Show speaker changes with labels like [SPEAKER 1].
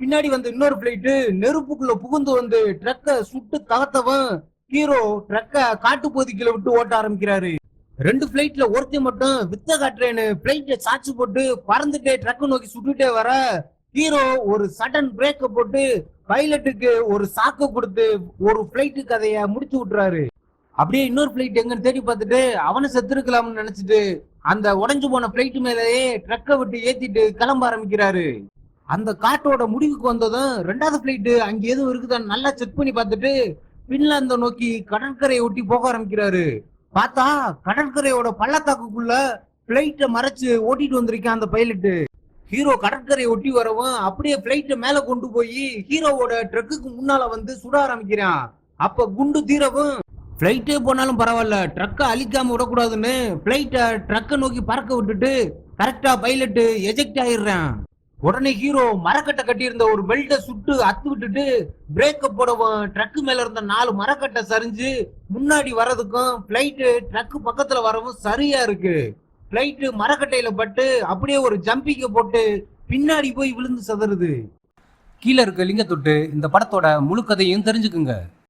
[SPEAKER 1] பின்னாடி வந்த இன்னொரு பிளைட்டு நெருப்புக்குள்ள புகுந்து வந்து ட்ரக்க சுட்டு தகத்தவன் ஹீரோ ட்ரக்க காட்டு பகுதிக்குள்ள விட்டு ஓட்ட ஆரம்பிக்கிறாரு. ரெண்டு பிளைட்ல ஒருத்தி மட்டும் வித்த காட்டுறேன்னு பிளைட்ல சாட்சி போட்டு பறந்துட்டே ட்ரக்கு நோக்கி சுட்டுட்டே வர ஹீரோ ஒரு சடன் பிரேக்க போட்டு பைலட்டுக்கு ஒரு சாக்கு கொடுத்து ஒரு பிளைட்டு கதைய முடிச்சு விட்டுறாரு. அப்படியே இன்னொரு பிளைட் எங்கன்னு தேடி பார்த்துட்டு அவனை செத்துருக்கலாம்னு நினைச்சிட்டு அந்த உடஞ்சு போன பிளைட் மேலேயே ட்ரக்கை விட்டு ஏத்திட்டு கிளம்ப ஆரம்பிக்கிறாரு. அந்த காட்டோட முடிவுக்கு வந்ததும் ரெண்டாவது ஃப்ளைட்டு அங்கே எதுவும் இருக்குதான்னு நல்லா செக் பண்ணி பார்த்துட்டு பின்லாந்த நோக்கி கடற்கரையை ஒட்டி போக ஆரம்பிக்கிறாரு. பார்த்தா கடற்கரையோட பள்ளத்தாக்குக்குள்ள பிளைட்டை மறைச்சு ஓட்டிட்டு வந்திருக்கான் அந்த பைலட்டு ஹீரோ கடற்கரையை ஒட்டி வரவும் அப்படியே பிளைட்டை மேல கொண்டு போய் ஹீரோவோட ட்ரக்குக்கு முன்னால வந்து சுட ஆரம்பிக்கிறான். அப்ப குண்டு தீரவும் பிளைட்டே போனாலும் பரவாயில்ல ட்ரக்கை அழிக்காம விடக்கூடாதுன்னு பிளைட்டை ட்ரக்கை நோக்கி பறக்க விட்டுட்டு கரெக்டா பைலட்டு எஜெக்ட் ஆயிடுறான். உடனே ஹீரோ மரக்கட்டை கட்டியிருந்த ஒரு பெல்ட்டை சுட்டு அத்து விட்டுட்டு பிரேக்க போடவும் ட்ரக்கு மேல இருந்த நாலு மரக்கட்டை சரிஞ்சு முன்னாடி வர்றதுக்கும் பிளைட்டு ட்ரக்கு பக்கத்துல வரவும் சரியா இருக்கு. பிளைட்டு மரக்கட்டையில பட்டு அப்படியே ஒரு ஜம்பிங்க போட்டு பின்னாடி போய் விழுந்து சதறுது கீழே இருக்க லிங்க தொட்டு இந்த படத்தோட முழு கதையும் தெரிஞ்சுக்குங்க.